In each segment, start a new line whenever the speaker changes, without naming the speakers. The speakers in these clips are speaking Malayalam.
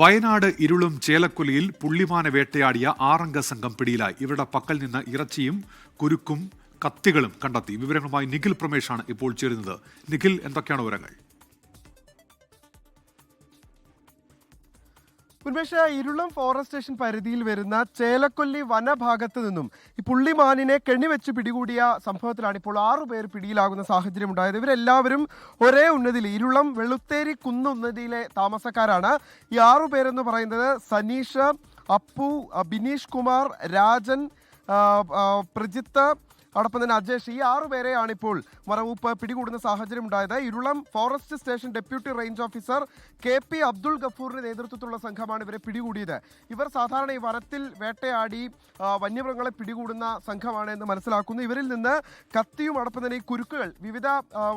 വയനാട് ഇരുളും ചേലക്കൊല്ലിയിൽ പുള്ളിമാന വേട്ടയാടിയ ആറംഗ സംഘം പിടിയിലായി. ഇവരുടെ പക്കൽ നിന്ന് ഇറച്ചിയും കുരുക്കും കത്തികളും കണ്ടെത്തി. വിവരങ്ങളുമായി നിഖിൽ പ്രമേഷാണ് ഇപ്പോൾ ചേരുന്നത്. നിഖിൽ എന്തൊക്കെയാണ് വിവരങ്ങൾ?
ഉന്മേഷ ഇരുളം ഫോറസ്റ്റ് സ്റ്റേഷൻ പരിധിയിൽ വരുന്ന ചേലക്കൊല്ലി വനഭാഗത്ത് നിന്നും ഈ പുള്ളിമാനിനെ കെണിവെച്ച് പിടികൂടിയ സംഭവത്തിലാണ് ഇപ്പോൾ ആറു പേർ പിടിയിലാകുന്ന സാഹചര്യം ഉണ്ടായത്. ഇവരെല്ലാവരും ഒരേ ഉന്നതിയിൽ ഇരുളം വെളുത്തേരി കുന്ന് ഉന്നതിയിലെ താമസക്കാരാണ്. ഈ ആറു പേരെന്ന് പറയുന്നത് സനീഷ് അപ്പു ബിനീഷ് കുമാർ രാജൻ പ്രജിത്ത് അതോടൊപ്പം തന്നെ അജേഷ് ഈ ആറു പേരെയാണ് ഇപ്പോൾ വനവകുപ്പ് പിടികൂടുന്ന സാഹചര്യം ഉണ്ടായത്. Irulam forest station deputy range officer K P Abdul ഗഫൂറിന്റെ നേതൃത്വത്തിലുള്ള സംഘമാണ് ഇവരെ പിടികൂടിയത്. ഇവർ സാധാരണ ഈ വനത്തിൽ വേട്ടയാടി വന്യമൃഗങ്ങളെ പിടികൂടുന്ന സംഘമാണ് എന്ന് മനസ്സിലാക്കുന്നു. ഇവരിൽ നിന്ന് കത്തിയും അടപ്പം തന്നെ ഈ കുരുക്കുകൾ വിവിധ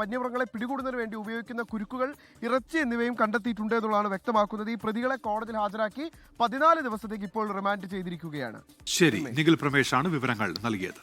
വന്യമൃഗങ്ങളെ പിടികൂടുന്നതിന് വേണ്ടി ഉപയോഗിക്കുന്ന കുരുക്കുകൾ ഇറച്ചി എന്നിവയും കണ്ടെത്തിയിട്ടുണ്ട് എന്നുള്ളതാണ് വ്യക്തമാക്കുന്നത്. ഈ പ്രതികളെ കോടതിയിൽ ഹാജരാക്കി പതിനാല് ദിവസത്തേക്ക് ഇപ്പോൾ റിമാൻഡ് ചെയ്തിരിക്കുകയാണ്.
ശരി നിഖിൽ പ്രമേഷാണ് വിവരങ്ങൾ നൽകിയത്.